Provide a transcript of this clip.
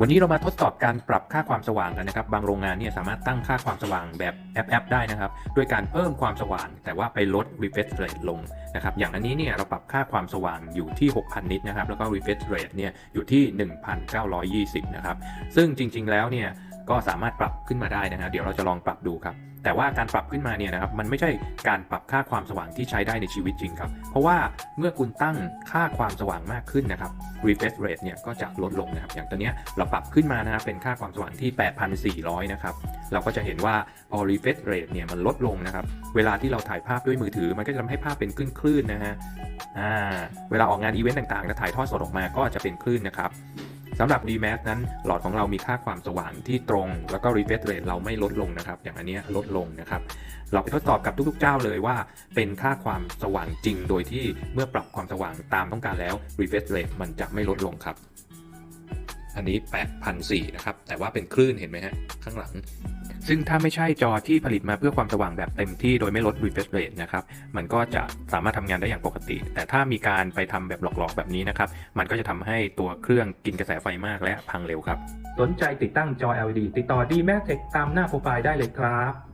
วันนี้เรามาทดสอบการปรับค่าความสว่างกันนะครับ บางโรงงานเนี่ยสามารถตั้งค่าความสว่างแบบแอปแอปได้นะครับด้วยการเพิ่มความสว่าง แต่ว่าไปลด refresh rate ลงนะครับ อย่างอันนี้เนี่ยเราปรับค่าความสว่างอยู่ที่ 6,000 นิตนะครับ แล้วก็ refresh rate เนี่ยอยู่ที่ 1,920 นะครับ ซึ่งจริง ๆ แล้วเนี่ย ก็สามารถปรับขึ้นมาได้นะครับ เดี๋ยวเราจะลองปรับดูครับ แต่ว่าการปรับขึ้นมาเนี่ยนะครับ มันไม่ใช่การปรับค่าความสว่างที่ใช้ได้ในชีวิตจริงครับ เพราะว่าเมื่อคุณตั้งค่าความสว่างมากขึ้นนะครับ refresh rate เนี่ยก็จะลดลงนะครับ อย่างตัวเนี้ยเราปรับขึ้นมานะครับเป็นค่าความสว่างที่ 8,400 นะครับ เราก็จะเห็นว่าพอ refresh rate เนี่ยมันลดลงนะครับ เวลาที่เราถ่ายภาพด้วยมือถือ มันก็จะทำให้ภาพเป็นคลื่นๆนะฮะ อ่า เวลาออกงานอีเวนต์ต่างๆ แล้วถ่ายทอดสดออกมาก็จะเป็นคลื่นนะครับ สำหรับ DMAX นั้นหลอดของเรามีค่าความสว่างที่ตรง แล้วก็ refresh rate เราไม่ลดลงนะครับ อย่างอันเนี้ยลดลงนะครับ เราไปทดสอบกับทุกๆเจ้าเลยว่า เป็นค่าความสว่างจริง โดยที่เมื่อปรับความสว่างตามต้องการแล้ว refresh rate มันจะไม่ลดลงครับ อันนี้8,400นะครับ แต่ว่าเป็นคลื่นเห็นไหมฮะ ข้างหลัง ซึ่งถ้าไม่ใช่จอที่ผลิตมาเพื่อความสว่างแบบเต็มที่โดยไม่ลด refresh rate นะครับ มันก็จะสามารถทำงานได้อย่างปกติ แต่ถ้ามีการไปทำแบบหลอกๆแบบนี้นะครับ มันก็จะทำให้ตัวเครื่องกินกระแสไฟมากและพังเร็วครับ สนใจติดตั้งจอ LED ติดต่อ d m a x Tech ตามหน้าโปรไฟล์ได้เลยครับ